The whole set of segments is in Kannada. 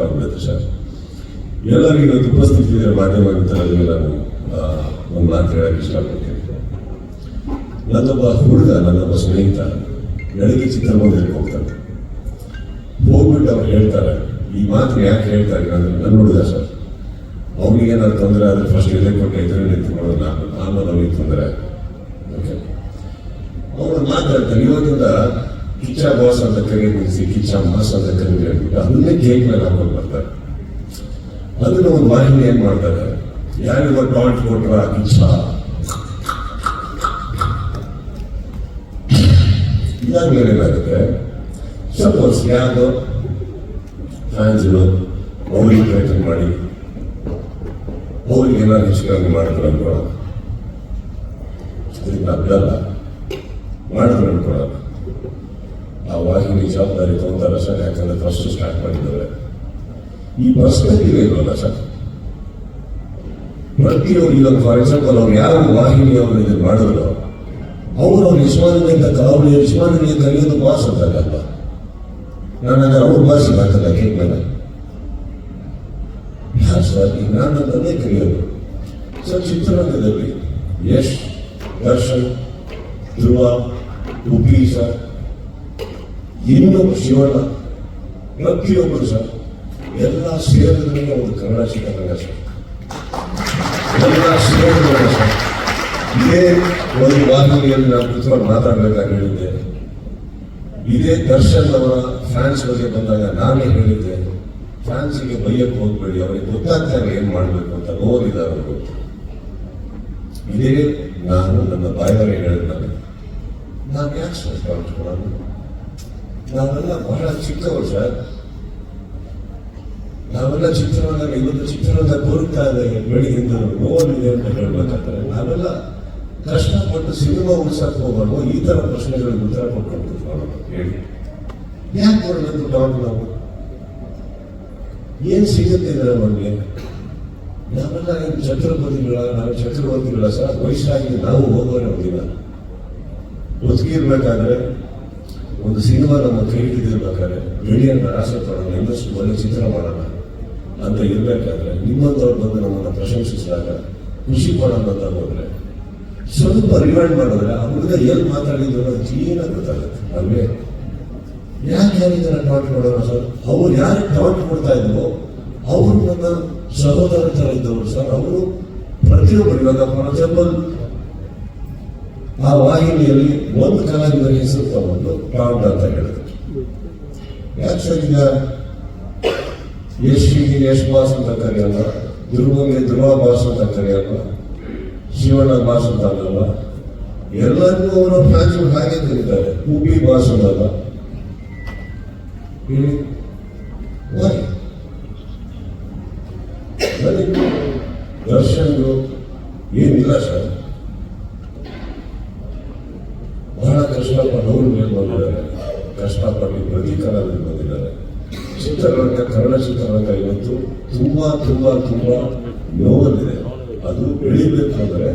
ತಪ್ಪಾಗ್ಬಿಡುತ್ತೆ ಸರ್. ಎಲ್ಲರಿಗೂ ಇವತ್ತು ಉಪಸ್ಥಿತಿ ಇದೆ ಮಾಧ್ಯಮ ಮಿತ್ರರಿಗೆ ನಾನು ಒಂದು ಮಾತು ಹೇಳಕ್ಕೆ ಇಷ್ಟಪಡ್ತೀನಿ. ನನ್ನೊಬ್ಬ ಹುಡುಗ, ನನ್ನೊಬ್ಬ ಸ್ನೇಹಿತ ಬೆಳಗ್ಗೆ ಚಿತ್ರಮಂದಿರಕ್ಕೆ ಹೋಗ್ತಾನೆ? ಹೋಗ್ಬಿಟ್ಟು ಅವ್ರು ಹೇಳ್ತಾರೆ, ಈ ಮಾತು ಯಾಕೆ ಹೇಳ್ತಾರೆ ಅಂದ್ರೆ ನನ್ನ ಹುಡುಗ ಸರ್. ಅವ್ನಿಗೆ ತೊಂದರೆ ಆದರೆ ಫಸ್ಟ್ ಎಲೆ ಕೊಟ್ಟು ಎದುರು ನಿಂತ್ಕೊಳ್ಳೋದು ನಾನು ಆಮೇಲೆ ಅವ್ನಿಗೆ ತೊಂದರೆ ಓಕೆ ಅವನು ಮಾತಾಡ್ತಾನೆ, ಇವತ್ತಿಂದ ಕಿಚ್ಚ ಬಾಸ್ ಅಂತ ಕರೆ ನಿಲ್ಲಿಸಿ ಕಿಚ್ಚ ಮಾಸ್ ಅಂತ ಕರೆ ಹೇಳ್ಬಿಟ್ಟು ಅದನ್ನೇ ಕೇಕ್ ಮೇಲೆ ಹಾಕೊಂಡು ಬರ್ತಾರೆ? ಅದನ್ನ ಒಂದು ವಾಹಿನಿ ಏನ್ ಮಾಡ್ತಾರೆ? ಯಾರಿಗ ಟಾಂಟ್ ಕೊಟ್ರ ಕಿಚ್ಚ? ಇದಾದ್ಮೇಲೆ ಏನಾಗುತ್ತೆ ಸಪೋಸ್ ಯಾರ್ದೋ ಫ್ಯಾನ್ಸ್ಗಳು ಅವ್ರಿಗೆ ಪ್ರಯತ್ನ ಮಾಡಿ, ಅವ್ರಿಗೆ ಏನಾದ್ರು ಹೆಚ್ಚು ಕಮ್ಮಿ ಮಾಡ್ತಾರೆ ಅನ್ಕೊಳ್ಳೋಣ ಅದಕ್ಕೆ ನಾವು ಬಿಡಲ್ಲ ಮಾಡಿದ್ರು ಅನ್ಕೊಳ್ಳೋಣ ಆ ವಾಹಿನಿ ಜವಾಬ್ದಾರಿ ತಗೊಂತಾರ ಸರ್, ಯಾಕಂದ್ರೆ ಫಸ್ಟ್ ಸ್ಟಾರ್ಟ್ ಮಾಡಿದ್ದಾರೆ ಈ ಪರ್ಸ್ಪೆಕ್ಟಿವ್ ಇಲ್ವಲ್ಲ ಸರ್? ಪ್ರತಿಯೊಬ್ಬರು ಈಗ ಫಾರ್ ಎಕ್ಸಾಂಪಲ್ ಅವ್ರು ಯಾವ ವಾಹಿನಿಯವರು ಇದನ್ನು ಮಾಡಿದ್ರು? ಅವರು ಅವ್ರ ಯಜಮಾನಿಂದ ಅವ್ರ ಯಜಮಾನಿಗೆ ಕಲಿಯೋದು ಬಾಸ್ ಅಂತಾಗಲ್ಲ ನಾನು ಅಂದ್ರೆ ಅವ್ರ ಭಾಷೆ ಮಾತಲ್ಲ, ಕೇಕ್ ಮೇಲೆ. ಯಾರು ಸರ್ ಈಗ ನಾನು ನನ್ನನ್ನೇ ಕಲಿಯೋದು. ಸರ್, ಚಿತ್ರರಂಗದಲ್ಲಿ ಯಶ್, ದರ್ಶನ್, ಧ್ರುವ ಉಪ್ಪಿ ಸರ್ ಇನ್ನೊಬ್ಬ ಜೀವನ ಪ್ರತಿಯೊಬ್ಬರು ಸರ್. ಎಲ್ಲ ಸೇರಿದ್ರೆ ಒಂದು ಕನ್ನಡ ಚಿತ್ರರಂಗ ಸರ್. ಎಲ್ಲ ಸೇರಿದ್ರೆ ಸರ್. ಇದೇ ಒಂದು ವಾಹಿನಿಯಲ್ಲಿ ನಾನು ಕೂತ್ಕೊಂಡು ಮಾತಾಡ್ಬೇಕಾಗಿ ಹೇಳಿದ್ದೆ. ಇದೇ ದರ್ಶನ್ ಅವರ ಫ್ಯಾನ್ಸ್ ಬಗ್ಗೆ ಬಂದಾಗ ನಾನೇ ಹೇಳಿದ್ದೆ ಫ್ಯಾನ್ಸಿಗೆ ಬೈಯಕ್ಕೆ ಹೋಗ್ಬೇಡಿ, ಅವರಿಗೆ ಗೊತ್ತಾಗ್ತಾರೆ ಏನು ಮಾಡಬೇಕು ಅಂತ ನೋವಿದ್ದಾರೆ ಅವರು. ಇದೇ ನಾನು ನನ್ನ ಬಾಯವರೇ ಹೇಳಿದ್ದಾನೆ ನಾನು ಯಾಕೆ ಕೊಡೋದು ನಾವೆಲ್ಲ ಬಹಳ ಚಿಕ್ಕವರು ಸರ್. ನಾವೆಲ್ಲ ಚಿತ್ರರಂಗ ಇವತ್ತು ಚಿತ್ರರಂಗ ಕೋರುತ್ತಾ ಇದೆ ಬೆಳಿಗ್ಗೆಯಿಂದ ನೋವಿದೆ ಅಂತ ಹೇಳ್ಬೇಕಾದ್ರೆ, ನಾವೆಲ್ಲ ಕಷ್ಟಪಟ್ಟು ಸಿನಿಮಾ ಉಳಿಸಕ್ ಹೋಗೋಣ ಈ ತರ ಪ್ರಶ್ನೆಗಳಿಗೆ ಉತ್ತರ ಕೊಟ್ಟು ಹೇಳಿ. ಯಾಕೆ ಬರಬೇಕು ಡಾಕ್ಟರ್ ನಾವು? ಏನ್ ಸಿಗುತ್ತೆ ನಮಗೆ ನಾವೆಲ್ಲ ಏನು ಛತ್ರಪತಿಗಳ ನಾವು ಛತ್ರಪತಿಗಳ ಸರ್, ವಯಸ್ಸಾಗಿ ನಾವು ಹೋಗೋಣ ಹೋಗಿಲ್ಲ ಒತ್ತಿಗಿರ್ಬೇಕಾದ್ರೆ ಒಂದು ಸಿನಿಮಾ ನಮ್ಮ ಕೈ ಹಿಡಿದಿರ್ಬೇಕಾದ್ರೆ ಮೀಡಿಯಾ ಆಸೆ ಪಡೋಣ ಇನ್ನಷ್ಟು ಒಳ್ಳೆ ಚಿತ್ರ ಮಾಡೋಣ ಅಂತ ಇರ್ಬೇಕಾದ್ರೆ ನಿಮ್ಮಂತವ್ರು ಬಂದು ನಮ್ಮನ್ನ ಪ್ರಶಂಸಿಸಿದಾಗ ಖುಷಿ ಪಡೋಣ ಅಂತ ಹೋದ್ರೆ. ಸ್ವಲ್ಪ ರಿವೈಂಡ್ ಮಾಡಿದ್ರೆ ಆ ಹುಡುಗ ಎಲ್ಲಿ ಮಾತಾಡಿದ್ರು ಅನ್ನೋದು ಕ್ಲೀನಾಗಿ ಗೊತ್ತಾಗುತ್ತೆ, ಅಲ್ವೇ? ಯಾಕೆ ಯಾರಿದ್ದಾರೆ ಟಾಟ್ ಮಾಡೋಣ ಸರ್? ಅವ್ರು ಯಾರು ಟಾಟ್ ಕೊಡ್ತಾ ಇದ್ರು ಅವರು ನನ್ನ ಸಹೋದರ ತರ ಇದ್ದವರು ಸರ್. ಅವರು ಪ್ರತಿಯೊಬ್ಬರು ಇವಾಗ ಫಾರ್ ಎಕ್ಸಾಂಪಲ್ ಆ ವಾಹಿನಿಯಲ್ಲಿ ಒಂದು ಕಲಾವಿದರ ಹೆಸರು ತಗೊಂಡು ಟಾಟ್ ಅಂತ ಹೇಳಿದ್ರು. ಯಾಕೆ ಸರ್ ಈಗ ಯಶ್ವಿಗೆ ಯಶ್ ಬಾಸ್ ಅಂತ ಕರೆಯಲ್ಲ ಧ್ರುವಂಗೆ ಧ್ರುವ ಬಾಸ್ ಅಂತ ಕರೆಯಲ್ಲ ಶಿವಣ್ಣ ಬಾಸ್ ಅಂತ ಅನ್ನಲ್ಲ ಎಲ್ಲರಿಗೂ ಅವರ ಫ್ಯಾನ್ಸ್ಗಳು ಹಾಗೆ ಕರೀತಾರೆ. ಉಪಿ ಬಾಸ್ ಅನ್ನಲ್ಲ? ನನಗೆ ದರ್ಶನ್ದು ಏನಿಲ್ಲ ಸರ್ ಬಹಳ ಕಷ್ಟಪಟ್ಟು ಅವರು ಮೇಲೆ ಬಂದಿದ್ದಾರೆ ಕಷ್ಟಪಟ್ಟು ಪ್ರತಿ ಬಂದಿದ್ದಾರೆ ಚಿತ್ರರಂಗ ಕನ್ನಡ ಚಿತ್ರರಂಗ ಇವತ್ತು ತುಂಬಾ ತುಂಬಾ ತುಂಬಾ ನೋವಲ್ಲಿದೆ. ಅದು ಬೆಳೀಬೇಕಾದ್ರೆ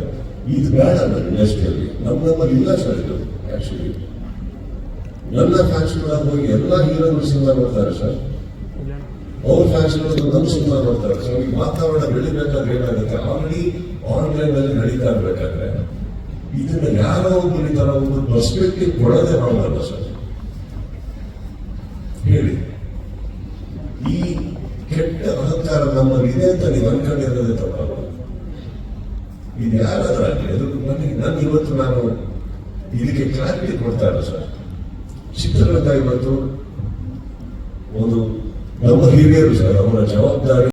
ಇದು ಬೇಡ ಇಂಡಸ್ಟ್ರಿಯಲ್ಲಿ ನಮ್ಮ ನಮ್ಮಲ್ಲಿ ಇಲ್ಲ ಸರ್ ಇದು ಆಕ್ಚುಲಿ ನನ್ನ ಫ್ಯಾಕ್ಷನ್ಗಳಾಗ ಹೋಗಿ ಎಲ್ಲ ಹೀರೋಗಳು ಸಿನಿಮಾ ನೋಡ್ತಾರೆ ಸರ್. ಅವ್ರ ಫ್ಯಾಕ್ಷನ್ಗಳು ನಮ್ಮ ಸಿನಿಮಾ ನೋಡ್ತಾರೆ. ಸರ್ ಈ ವಾತಾವರಣ ಬೆಳಿಬೇಕಾದ್ರೆ ಏನಾಗುತ್ತೆ? ಆಲ್ರೆಡಿ ಆನ್ಲೈನ್ ಅಲ್ಲಿ ನಡೀತಾ ಇರಬೇಕಾದ್ರೆ, ಇದನ್ನ ಯಾರೋ ಒಬ್ಬರು ಈ ಒಂದು ಪರ್ಸ್ಪೆಕ್ಟಿವ್ ಕೊಡೋದೇ ಮಾಡಲ್ಲ ಸರ್. ಹೇಳಿ. ಈ ಕೆಟ್ಟ ಅಹಂಕಾರ ನಮ್ಮಲ್ಲಿ ಇದೆ ಅಂತ ನೀವು ಅನ್ಕೊಂಡಿರೋದೇ ತಪ್ಪಲ್ಲ ಇದು ಯಾರಾದ್ರೂ ಆಗಲಿ, ಅದು ನನಗೆ, ನಾನು ಇವತ್ತು ನಾನು ಇದಕ್ಕೆ ಕ್ಲಾರಿಟಿ ಕೊಡ್ತಾ ಇಲ್ಲ ಸರ್. ಚಿತ್ರರಂಗ ಇವತ್ತು ಒಂದು ನಮ್ಮ ಹಿರಿಯರು ಸರ್, ಅವರ ಜವಾಬ್ದಾರಿ